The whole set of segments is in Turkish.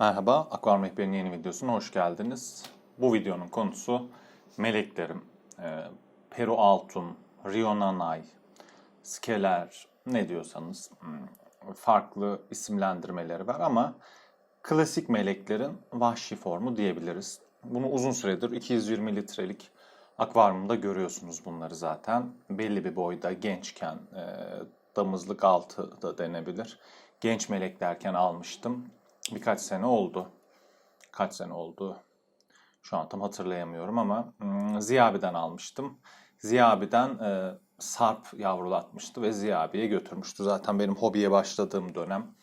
Merhaba, Akvaryum Rehberi'nin yeni videosuna hoş geldiniz. Bu videonun konusu meleklerim. Ee, Peru Altun, Rio Nanay, Skeler, ne diyorsanız hmm, farklı isimlendirmeleri var ama klasik meleklerin vahşi formu diyebiliriz. Bunu uzun süredir 220 litrelik akvaryumda görüyorsunuz bunları zaten. Belli bir boyda gençken e, damızlık altı da denebilir. Genç melek derken almıştım. Birkaç sene oldu. Kaç sene oldu? Şu an tam hatırlayamıyorum ama hmm, Ziya abi'den almıştım. Ziya abi'den e, Sarp yavrulatmıştı ve Ziya abiye götürmüştü. Zaten benim hobiye başladığım dönem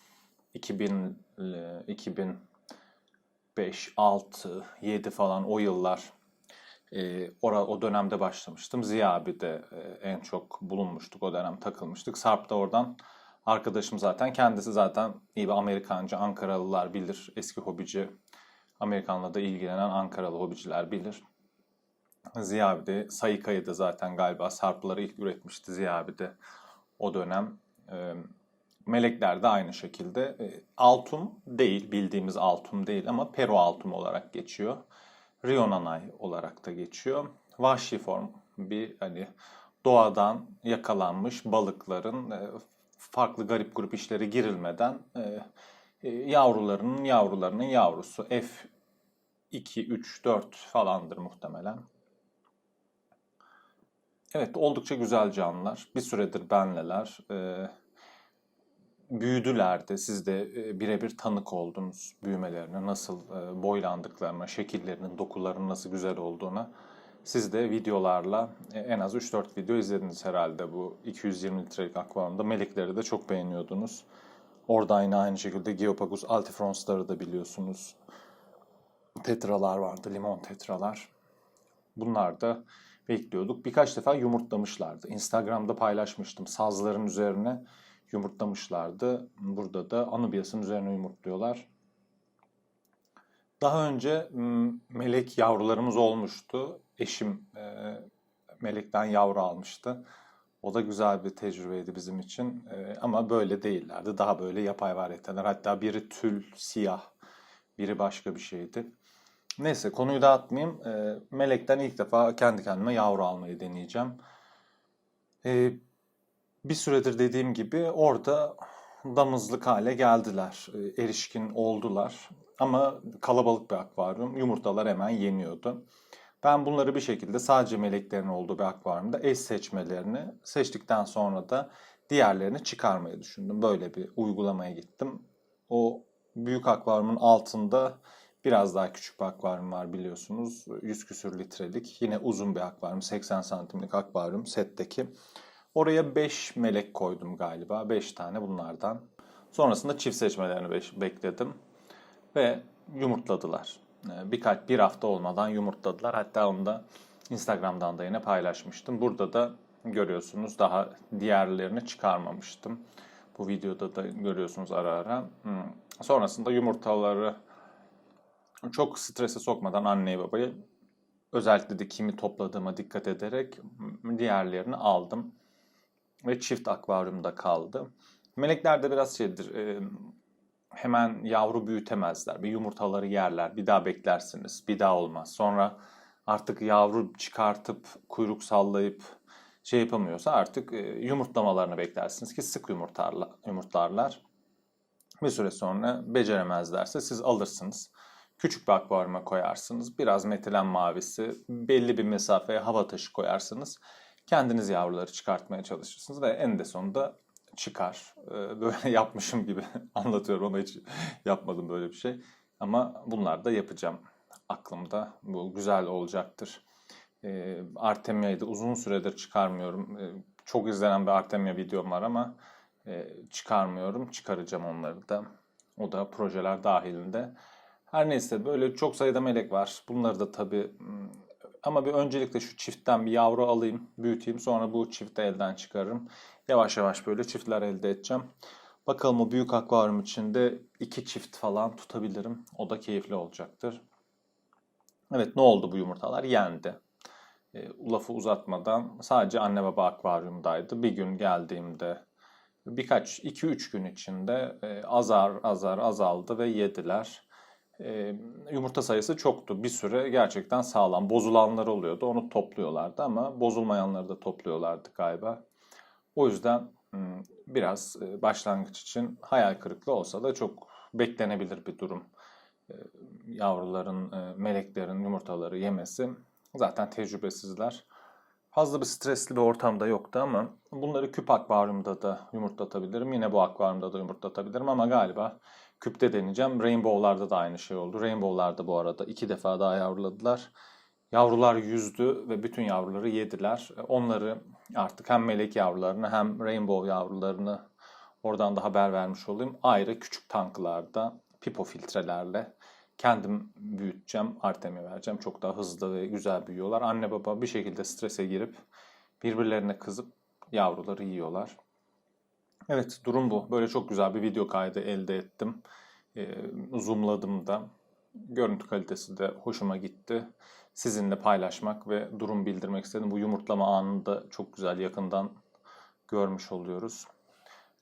2000 e, 2005, 6, 7 falan o yıllar e, ora, o dönemde başlamıştım. Ziya abi de e, en çok bulunmuştuk o dönem takılmıştık. Sarp da oradan arkadaşım zaten. Kendisi zaten iyi bir Amerikancı, Ankaralılar bilir. Eski hobici, Amerikanla da ilgilenen Ankaralı hobiciler bilir. Ziya abi de, Sayıka'yı da zaten galiba Sarpları ilk üretmişti Ziya abi de o dönem. Melekler de aynı şekilde. Altum değil, bildiğimiz altum değil ama Peru altum olarak geçiyor. Rio Nanay olarak da geçiyor. Vahşi form bir hani doğadan yakalanmış balıkların farklı garip grup işlere girilmeden e, e, yavrularının yavrularının yavrusu F 2, 3, 4 falandır muhtemelen. Evet oldukça güzel canlılar. Bir süredir benleler. E, büyüdüler de siz de e, birebir tanık oldunuz büyümelerine, nasıl e, boylandıklarına, şekillerinin, dokularının nasıl güzel olduğuna. Siz de videolarla e, en az 3-4 video izlediniz herhalde bu 220 litrelik akvaryumda. Melekleri de çok beğeniyordunuz. Orada yine aynı şekilde Geopagus altifronsları da biliyorsunuz. Tetralar vardı, limon tetralar. Bunlar da bekliyorduk. Birkaç defa yumurtlamışlardı. Instagram'da paylaşmıştım. Sazların üzerine yumurtlamışlardı. Burada da Anubias'ın üzerine yumurtluyorlar. Daha önce melek yavrularımız olmuştu. Eşim e, melekten yavru almıştı. O da güzel bir tecrübeydi bizim için. E, ama böyle değillerdi. Daha böyle yapay varyeteler. Hatta biri tül, siyah, biri başka bir şeydi. Neyse konuyu dağıtmayayım. E, melekten ilk defa kendi kendime yavru almayı deneyeceğim. Bir süredir dediğim gibi orada damızlık hale geldiler. Erişkin oldular. Ama kalabalık bir akvaryum. Yumurtalar hemen yeniyordu. Ben bunları bir şekilde sadece meleklerin olduğu bir akvaryumda eş seçmelerini seçtikten sonra da diğerlerini çıkarmayı düşündüm. Böyle bir uygulamaya gittim. O büyük akvaryumun altında biraz daha küçük bir akvaryum var biliyorsunuz. 100 küsür litrelik. Yine uzun bir akvaryum. 80 santimlik akvaryum setteki. Oraya 5 melek koydum galiba. 5 tane bunlardan. Sonrasında çift seçmelerini bekledim. Ve yumurtladılar. Ee, birkaç bir hafta olmadan yumurtladılar. Hatta onu da Instagram'dan da yine paylaşmıştım. Burada da görüyorsunuz daha diğerlerini çıkarmamıştım. Bu videoda da görüyorsunuz ara ara. Hmm. Sonrasında yumurtaları çok strese sokmadan anneyi babayı özellikle de kimi topladığıma dikkat ederek diğerlerini aldım. Ve çift akvaryumda kaldı. Melekler de biraz şeydir, e, hemen yavru büyütemezler. Bir yumurtaları yerler, bir daha beklersiniz, bir daha olmaz. Sonra artık yavru çıkartıp kuyruk sallayıp şey yapamıyorsa artık e, yumurtlamalarını beklersiniz ki sık yumurtarla, yumurtlarlar. Bir süre sonra beceremezlerse siz alırsınız. Küçük bir akvaryuma koyarsınız. Biraz metilen mavisi, belli bir mesafeye hava taşı koyarsınız. Kendiniz yavruları çıkartmaya çalışırsınız ve en de sonunda çıkar. Ee, böyle yapmışım gibi anlatıyorum ama hiç yapmadım böyle bir şey. Ama bunlar da yapacağım aklımda. Bu güzel olacaktır. Ee, Artemia'yı da uzun süredir çıkarmıyorum. Ee, çok izlenen bir Artemia videom var ama e, çıkarmıyorum. Çıkaracağım onları da. O da projeler dahilinde. Her neyse böyle çok sayıda melek var. Bunları da tabii hmm, ama bir öncelikle şu çiftten bir yavru alayım, büyüteyim. Sonra bu çifti elden çıkarırım. Yavaş yavaş böyle çiftler elde edeceğim. Bakalım o büyük akvaryum içinde iki çift falan tutabilirim. O da keyifli olacaktır. Evet ne oldu bu yumurtalar? Yendi. E, lafı uzatmadan sadece anne baba akvaryumdaydı. Bir gün geldiğimde birkaç 2-3 gün içinde e, azar azar azaldı ve yediler. Yumurta sayısı çoktu. Bir süre gerçekten sağlam. Bozulanlar oluyordu. Onu topluyorlardı ama bozulmayanları da topluyorlardı galiba. O yüzden hmm, biraz başlangıç için hayal kırıklığı olsa da çok beklenebilir bir durum. Yavruların, meleklerin yumurtaları yemesi. Zaten tecrübesizler. Fazla bir stresli bir ortamda yoktu ama bunları küp akvaryumda da yumurtlatabilirim. Yine bu akvaryumda da yumurtlatabilirim ama galiba küpte deneyeceğim. Rainbow'larda da aynı şey oldu. Rainbow'larda bu arada iki defa daha yavruladılar. Yavrular yüzdü ve bütün yavruları yediler. Onları artık hem melek yavrularını hem rainbow yavrularını oradan da haber vermiş olayım. Ayrı küçük tanklarda pipo filtrelerle kendim büyüteceğim, Artem'e vereceğim. Çok daha hızlı ve güzel büyüyorlar. Anne baba bir şekilde strese girip birbirlerine kızıp yavruları yiyorlar. Evet durum bu. Böyle çok güzel bir video kaydı elde ettim. Ee, zoomladım da. Görüntü kalitesi de hoşuma gitti. Sizinle paylaşmak ve durum bildirmek istedim. Bu yumurtlama anını da çok güzel yakından görmüş oluyoruz.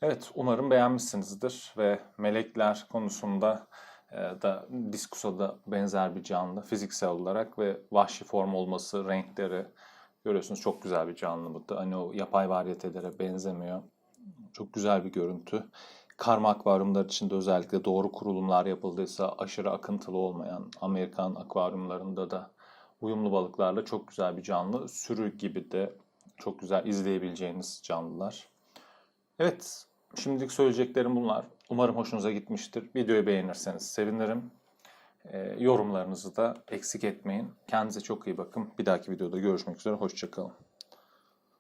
Evet umarım beğenmişsinizdir ve melekler konusunda e, da Diskus'a da benzer bir canlı fiziksel olarak ve vahşi form olması, renkleri görüyorsunuz çok güzel bir canlı bu da. Hani o yapay varyetelere benzemiyor. Çok güzel bir görüntü. Karma akvaryumlar için de özellikle doğru kurulumlar yapıldıysa aşırı akıntılı olmayan Amerikan akvaryumlarında da uyumlu balıklarla çok güzel bir canlı. Sürü gibi de çok güzel izleyebileceğiniz canlılar. Evet, şimdilik söyleyeceklerim bunlar. Umarım hoşunuza gitmiştir. Videoyu beğenirseniz sevinirim. Ee, yorumlarınızı da eksik etmeyin. Kendinize çok iyi bakın. Bir dahaki videoda görüşmek üzere. Hoşçakalın.